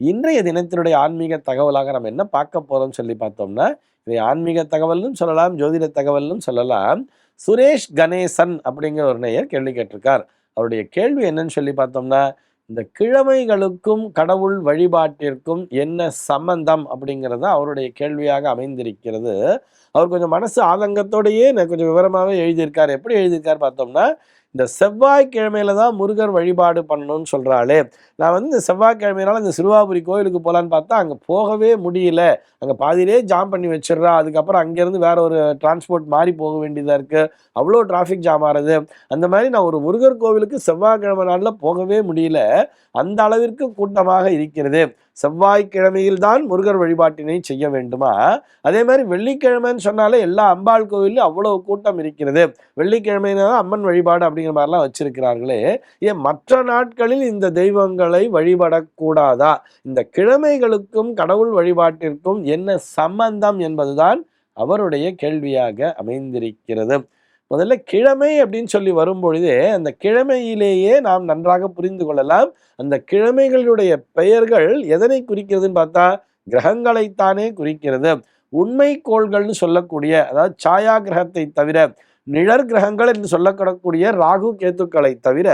இன்றைய தினத்தினுடைய ஆன்மீக தகவலாக நம்ம என்ன பார்க்க போகிறோம்னு சொல்லி பார்த்தோம்னா இதை ஆன்மீக தகவல்னு சொல்லலாம் ஜோதிட தகவல்னு சொல்லலாம். சுரேஷ் கணேசன் அப்படிங்கிற ஒரு நேயர் கேள்வி கேட்டிருக்கார். அவருடைய கேள்வி என்னன்னு சொல்லி பார்த்தோம்னா இந்த கிழமைகளுக்கும் கடவுள் வழிபாட்டிற்கும் என்ன சம்பந்தம் அப்படிங்கிறது அவருடைய கேள்வியாக அமைந்திருக்கிறது. அவர் கொஞ்சம் மனசு ஆதங்கத்தோடையே நான் கொஞ்சம் விவரமாகவே எழுதியிருக்கார். எப்படி எழுதியிருக்கார் பார்த்தோம்னா இந்த செவ்வாய்க்கிழமையில தான் முருகர் வழிபாடு பண்ணணும்னு சொல்கிறாளே நான் வந்து இந்த செவ்வாய்க்கிழமையினால இந்த சிறுவாபுரி கோயிலுக்கு போகலான்னு பார்த்தா அங்கே போகவே முடியல. அங்கே பாதியிலே ஜாம் பண்ணி வச்சிடுறா. அதுக்கப்புறம் அங்கேருந்து வேற ஒரு டிரான்ஸ்போர்ட் மாறி போக வேண்டியதாக இருக்குது அவ்வளோ டிராஃபிக் ஜாம் ஆகிறது அந்த மாதிரி நான் ஒரு முருகர் கோவிலுக்கு செவ்வாய்க்கிழமை நாளில் போகவே முடியல. அந்த அளவிற்கு கூட்டமாக இருக்கிறது. செவ்வாய்க்கிழமையில் தான் முருகர் வழிபாட்டினை செய்ய வேண்டுமா? அதே மாதிரி வெள்ளிக்கிழமைன்னு சொன்னாலே எல்லா அம்பாள் கோவிலும் அவ்வளவு கூட்டம் இருக்கிறது. வெள்ளிக்கிழமைனா அம்மன் வழிபாடு அப்படிங்கிற மாதிரிலாம் வச்சிருக்கிறார்களே. ஏன் மற்ற நாட்களில் இந்த தெய்வங்களை வழிபடக்கூடாதா? இந்த கிழமைகளுக்கும் கடவுள் வழிபாட்டிற்கும் என்ன சம்பந்தம் என்பதுதான் அவருடைய கேள்வியாக அமைந்திருக்கிறது. முதல்ல கிழமை அப்படின்னு சொல்லி வரும்பொழுதே அந்த கிழமையிலேயே நாம் நன்றாக புரிந்து கொள்ளலாம். அந்த கிழமைகளுடைய பெயர்கள் எதனை குறிக்கிறதுன்னு பார்த்தா கிரகங்களைத்தானே குறிக்கிறது. உண்மை கோள்கள்னு சொல்லக்கூடிய அதாவது சாயா கிரகத்தை தவிர நிழற் கிரகங்கள் என்று சொல்லப்படக்கூடிய ராகு கேத்துக்களை தவிர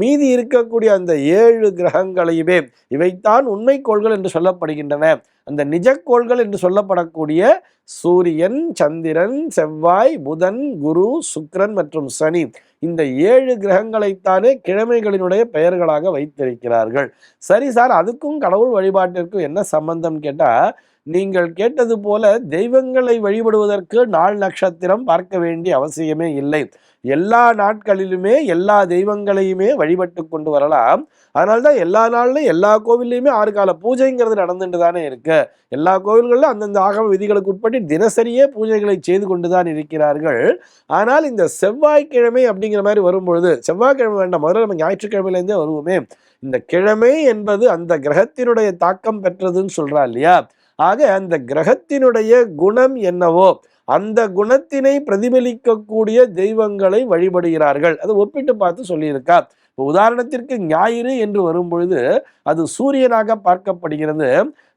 மீதி இருக்கக்கூடிய அந்த ஏழு கிரகங்களையுமே இவைத்தான் உண்மை கோள்கள் என்று சொல்லப்படுகின்றன. அந்த நிஜக்கோள்கள் என்று சொல்லப்படக்கூடிய சூரியன் சந்திரன் செவ்வாய் புதன் குரு சுக்ரன் மற்றும் சனி இந்த ஏழு கிரகங்களைத்தானே கிழமைகளினுடைய பெயர்களாக வைத்திருக்கிறார்கள். சரி சார் அதுக்கும் கடவுள் வழிபாட்டிற்கும் என்ன சம்பந்தம் கேட்டால் நீங்கள் கேட்டது போல தெய்வங்களை வழிபடுவதற்கு நாள் நட்சத்திரம் பார்க்க வேண்டிய அவசியமே இல்லை. எல்லா நாட்களிலுமே எல்லா தெய்வங்களையுமே வழிபட்டு கொண்டு வரலாம். அதனால்தான் எல்லா நாள்லையும் எல்லா கோவில்லையுமே ஆறு கால பூஜைங்கிறது நடந்துட்டு தானே இருக்கு. எல்லா கோவில்களிலும் அந்தந்த ஆகம விதிகளுக்கு உட்பட்டு தினசரியே பூஜைகளை செய்து கொண்டு தான் இருக்கிறார்கள். ஆனால் இந்த செவ்வாய்க்கிழமை அப்படிங்கிற மாதிரி வரும்பொழுது செவ்வாய்க்கிழமை வேண்டாம் முதல்ல நம்ம ஞாயிற்றுக்கிழமையிலேருந்தே வருவோமே. இந்த கிழமை என்பது அந்த கிரகத்தினுடைய தாக்கம் பெற்றதுன்னு சொல்றா இல்லையா? ஆக அந்த கிரகத்தினுடைய குணம் என்னவோ அந்த குணத்தினை பிரதிபலிக்கக்கூடிய தெய்வங்களை வழிபடுகிறார்கள். அதை ஒப்பிட்டு பார்த்து சொல்லியிருக்கா. இப்போ உதாரணத்திற்கு ஞாயிறு என்று வரும்பொழுது அது சூரியனாக பார்க்கப்படுகிறது.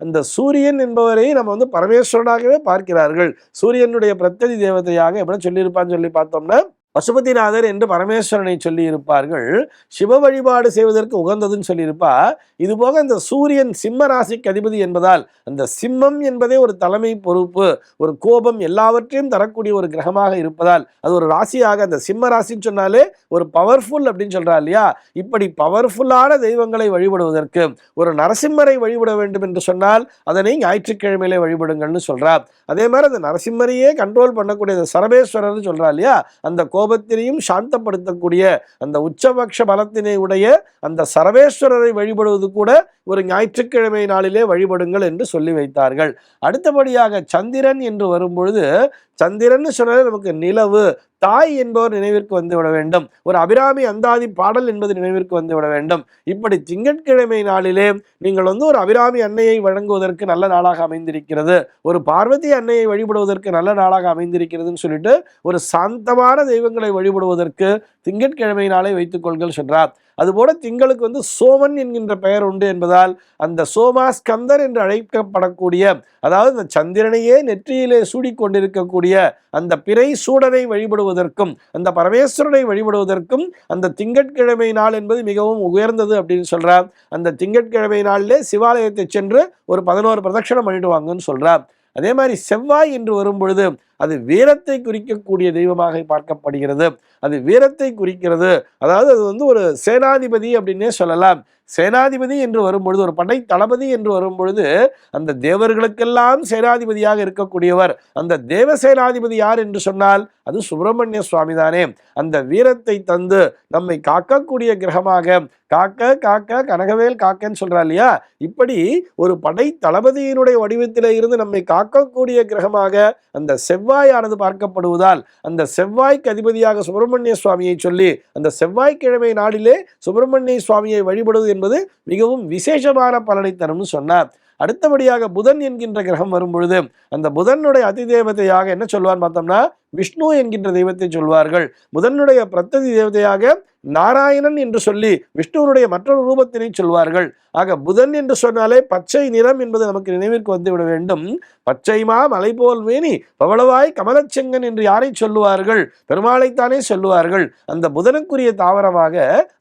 அந்த சூரியன் என்பவரை நம்ம வந்து பரமேஸ்வரனாகவே பார்க்கிறார்கள். சூரியனுடைய பிரத்ததி தேவதையாக எப்படி சொல்லியிருப்பான்னு சொல்லி பார்த்தோம்னா பசுபதிநாதர் என்று பரமேஸ்வரனை சொல்லி இருப்பார்கள் சிவ வழிபாடு செய்வதற்கு உகந்ததுன்னு சொல்லியிருப்பா. இது போக இந்த சூரியன் சிம்ம ராசிக்கு அதிபதி என்பதால் அந்த சிம்மம் என்பதே ஒரு தலைமை பொறுப்பு ஒரு கோபம் எல்லாவற்றையும் தரக்கூடிய ஒரு கிரகமாக இருப்பதால் அது ஒரு ராசியாக அந்த சிம்ம ராசின்னு சொன்னாலே ஒரு பவர்ஃபுல் அப்படின்னு சொல்றா இல்லையா? இப்படி பவர்ஃபுல்லான தெய்வங்களை வழிபடுவதற்கு ஒரு நரசிம்மரை வழிபட வேண்டும் என்று சொன்னால் அதனை ஞாயிற்றுக்கிழமையிலே வழிபடுங்கள்னு சொல்றார் அதே மாதிரி அந்த நரசிம்மரையே கண்ட்ரோல் பண்ணக்கூடிய சரபேஸ்வரர்னு சொல்றா இல்லையா? அந்த கோபத்தினையும் சாந்தப்படுத்தக்கூடிய அந்த உச்சபக்ஷ பலத்தினை உடைய அந்த சரவேஸ்வரரை வழிபடுவது கூட ஒரு ஞாயிற்றுக்கிழமை நாளிலே வழிபடுங்கள் என்று சொல்லி வைத்தார்கள். அடுத்தபடியாக சந்திரன் என்று வரும்பொழுது சந்திரன்னு சொன்னது நமக்கு நிலவு. தாய் என்பவர் நினைவிற்கு வந்துவிட வேண்டும். ஒரு அபிராமி அந்தாதி பாடல் என்பது நினைவிற்கு வந்து விட வேண்டும். இப்படி திங்கட்கிழமை நாளிலே நீங்கள் வந்து ஒரு அபிராமி அன்னையை வழங்குவதற்கு நல்ல நாளாக அமைந்திருக்கிறது. ஒரு பார்வதி அன்னையை வழிபடுவதற்கு நல்ல நாளாக அமைந்திருக்கிறதுன்னு சொல்லிட்டு ஒரு சாந்தமான தெய்வங்களை வழிபடுவதற்கு திங்கட்கிழமை நாளை வைத்துக் கொள்கள் சென்றார் அதுபோல திங்களுக்கு வந்து சோமன் என்கின்ற பெயர் உண்டு என்பதால் அந்த சோமாஸ்கந்தர் என்று அழைக்கப்படக்கூடிய அதாவது இந்த சந்திரனையே நெற்றியிலே சூடிக்கொண்டிருக்கக்கூடிய அந்த பிறை சூடனை வழிபடுவதற்கும் அந்த பரமேஸ்வரனை வழிபடுவதற்கும் அந்த திங்கட்கிழமை நாள் என்பது மிகவும் உயர்ந்தது அப்படின்னு சொல்றார். அந்த திங்கட்கிழமை நாளிலே சிவாலயத்தை சென்று ஒரு பதினோரு பிரதட்சணம் பண்ணிடுவாங்கன்னு சொல்றார். அதே மாதிரி செவ்வாய் என்று வரும் பொழுது அது வீரத்தை குறிக்கக்கூடிய தெய்வமாக பார்க்கப்படுகிறது. அது வீரத்தை குறிக்கிறது. அதாவது அது வந்து ஒரு சேனாதிபதி அப்படின்னே சொல்லலாம். சேனாதிபதி என்று வரும்பொழுது ஒரு படை தளபதி என்று வரும்பொழுது அந்த தேவர்களுக்கெல்லாம் சேனாதிபதியாக இருக்கக்கூடியவர். அந்த தேவ சேனாதிபதி யார் என்று சொன்னால் அது சுப்பிரமணிய சுவாமி தானே. அந்த வீரத்தை தந்து நம்மை காக்கக்கூடிய கிரகமாக காக்க காக்க கனகவேல் காக்கன்னு சொல்றா இல்லையா? இப்படி ஒரு படை தளபதியினுடைய வடிவத்திலே இருந்து நம்மை காக்கக்கூடிய கிரகமாக அந்த செவ்வாயானது பார்க்கப்படுவதால் அந்த செவ்வாய்க்கு அதிபதியாக சுப்பிரமணிய சுவாமியை சொல்லி அந்த செவ்வாய்க்கிழமை நாளிலே சுப்பிரமணிய சுவாமியை வழிபடுவது என்பது மிகவும் விசேஷமான பலனை தரும்னு சொன்னார். அடுத்தபடியாக புதன் என்கின்ற கிரகம் வரும் பொழுது அந்த புதனுடைய அதிதேவதையாக என்ன சொல்வான்னு பார்த்தோம்னா விஷ்ணு என்கின்ற தெய்வத்தை சொல்வார்கள். புதனுடைய பிரத்ததி தேவதையாக நாராயணன் என்று சொல்லி விஷ்ணுவனுடைய மற்றொரு ரூபத்தினை சொல்வார்கள். ஆக புதன் என்று சொன்னாலே பச்சை நிறம் என்பது நமக்கு நினைவிற்கு வந்துவிட வேண்டும். பச்சைமா மலை போல் மேனி பவளவாய் கமலச்செங்கன் என்று யாரை சொல்லுவார்கள்? பெருமாளைத்தானே சொல்லுவார்கள். அந்த புதனுக்குரிய தாவரமாக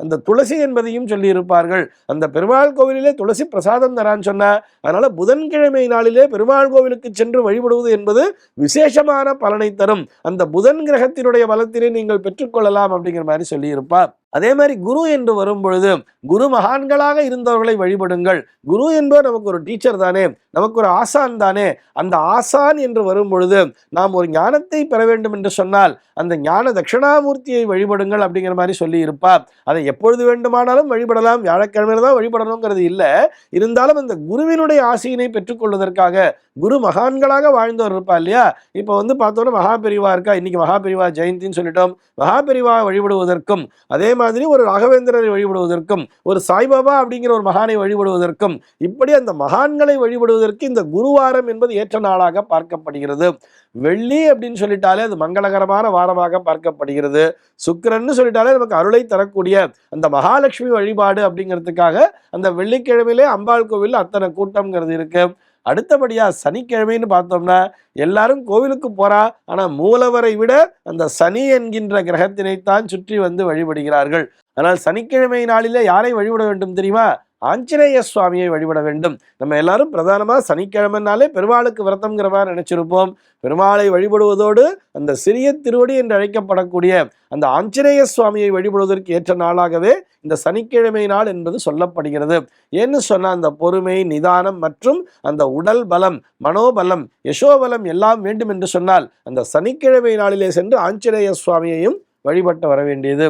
அந்த துளசி என்பதையும் சொல்லியிருப்பார்கள். அந்த பெருமாள் கோவிலிலே துளசி பிரசாதம் தரான்னு சொன்ன அதனால புதன்கிழமை நாளிலே பெருமாள் கோவிலுக்கு சென்று வழிபடுவது என்பது விசேஷமான பலனை தரும். அந்த புதன் கிரகத்தினுடைய பலத்தினை நீங்கள் பெற்றுக்கொள்ளலாம் அப்படிங்கிற மாதிரி சொல்லியிருப்பார். அதே மாதிரி குரு என்று வரும் பொழுது குரு மகான்களாக இருந்தவர்களை வழிபடுங்கள். குரு என்பவர் நமக்கு ஒரு டீச்சர் தானே நமக்கு ஒரு ஆசான் தானே. அந்த ஆசான் என்று வரும் பொழுது நாம் ஒரு ஞானத்தை பெற வேண்டும் என்று சொன்னால் அந்த ஞான தட்சிணாமூர்த்தியை வழிபடுங்கள் அப்படிங்கிற மாதிரி சொல்லி இருப்பார். அதை எப்பொழுது வேண்டுமானாலும் வழிபடலாம். வியாழக்கிழமையில தான் வழிபடணுங்கிறது இல்லை. இருந்தாலும் அந்த குருவினுடைய ஆசையினை பெற்றுக்கொள்வதற்காக குரு மகான்களாக வாழ்ந்தவர் இருப்பா இல்லையா? இப்போ வந்து பார்த்தோன்னா மகாபெரிவா இருக்கா? இன்னைக்கு மகாபெரிவா ஜெயந்தின்னு சொல்லிட்டோம். மகாபெரிவா வழிபடுவதற்கும் அதே மாதிரி ஒரு ராகவேந்திரரை வழிபடுவதற்கும் ஒரு சாய்பாபா அப்படிங்கிற ஒரு மகானை வழிபடுவதற்கும் இப்படி அந்த மகான்களை வழிபடுவதற்கு இந்த குருவாரம் என்பது ஏற்ற நாளாக பார்க்கப்படுகிறது. வெள்ளி அப்படின்னு சொல்லிட்டாலே அது மங்களகரமான வாரமாக பார்க்கப்படுகிறது. சுக்கிரன்னு சொல்லிட்டாலே நமக்கு அருளை தரக்கூடிய அந்த மகாலட்சுமி வழிபாடு அப்படிங்கிறதுக்காக அந்த வெள்ளிக்கிழமையிலே அம்பாள் கோவில் அத்தனை கூட்டம்ங்கிறது இருக்கு. அடுத்தபடியா சனிக்கிழமைன்னு பார்த்தோம்னா எல்லாரும் கோவிலுக்கு போகிறா ஆனால் மூலவரை விட அந்த சனி என்கின்ற கிரகத்தினைத்தான் சுற்றி வந்து வழிபடுகிறார்கள். ஆனால் சனிக்கிழமை நாளிலே யாரை வழிபட வேண்டும் தெரியுமா? ஆஞ்சநேய சுவாமியை வழிபட வேண்டும். நம்ம எல்லாரும் பிரதானமாக சனிக்கிழமைனாலே பெருமாளுக்கு விரதம்ங்கிற மாதிரி நினைச்சிருப்போம். பெருமாளை வழிபடுவதோடு அந்த சிறிய திருவடி என்று அழைக்கப்படக்கூடிய அந்த ஆஞ்சநேய சுவாமியை வழிபடுவதற்கு ஏற்ற நாளாகவே இந்த சனிக்கிழமை நாள் என்பது சொல்லப்படுகிறது. ஏன்னு சொன்னால் அந்த பொறுமை நிதானம் மற்றும் அந்த உடல் பலம் மனோபலம் யசோபலம் எல்லாம் வேண்டும் என்று சொன்னால் அந்த சனிக்கிழமை நாளிலே சென்று ஆஞ்சநேய சுவாமியையும் வழிபட்டு வர வேண்டியது.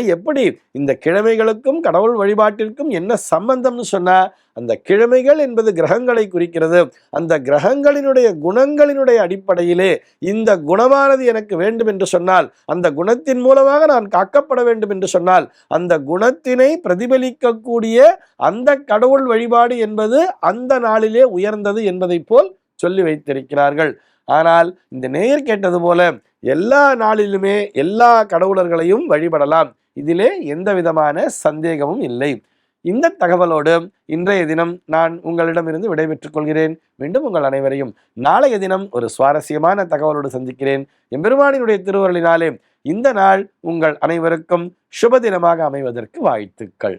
எப்படி இந்த கிழமைகளுக்கும் கடவுள் வழிபாட்டிற்கும் என்ன சம்பந்தம்னு சொன்னால் அந்த கிழமைகள் என்பது கிரகங்களை குறிக்கிறது. அந்த கிரகங்களினுடைய குணங்களினுடைய அடிப்படையிலே இந்த குணமானது எனக்கு வேண்டும் என்று சொன்னால் அந்த குணத்தின் மூலமாக நான் காக்கப்பட வேண்டும் என்று சொன்னால் அந்த குணத்தினை பிரதிபலிக்கக்கூடிய அந்த கடவுள் வழிபாடு என்பது அந்த நாளிலே உயர்ந்தது என்பதைப் போல் சொல்லி வைத்திருக்கிறார்கள். ஆனால் இந்த நேயர் கேட்டது போல எல்லா நாளிலுமே எல்லா கடவுளர்களையும் வழிபடலாம். இதிலே எந்த விதமான சந்தேகமும் இல்லை. இந்த தகவலோடு இன்றைய தினம் நான் உங்களிடமிருந்து விடைபெற்றுக் கொள்கிறேன். மீண்டும் உங்கள் அனைவரையும் நாளைய தினம் ஒரு சுவாரஸ்யமான தகவலோடு சந்திக்கிறேன். எம்பெருமானினுடைய திருவருளினாலே இந்த நாள் உங்கள் அனைவருக்கும் சுப தினமாக அமைவதற்கு வாழ்த்துக்கள்.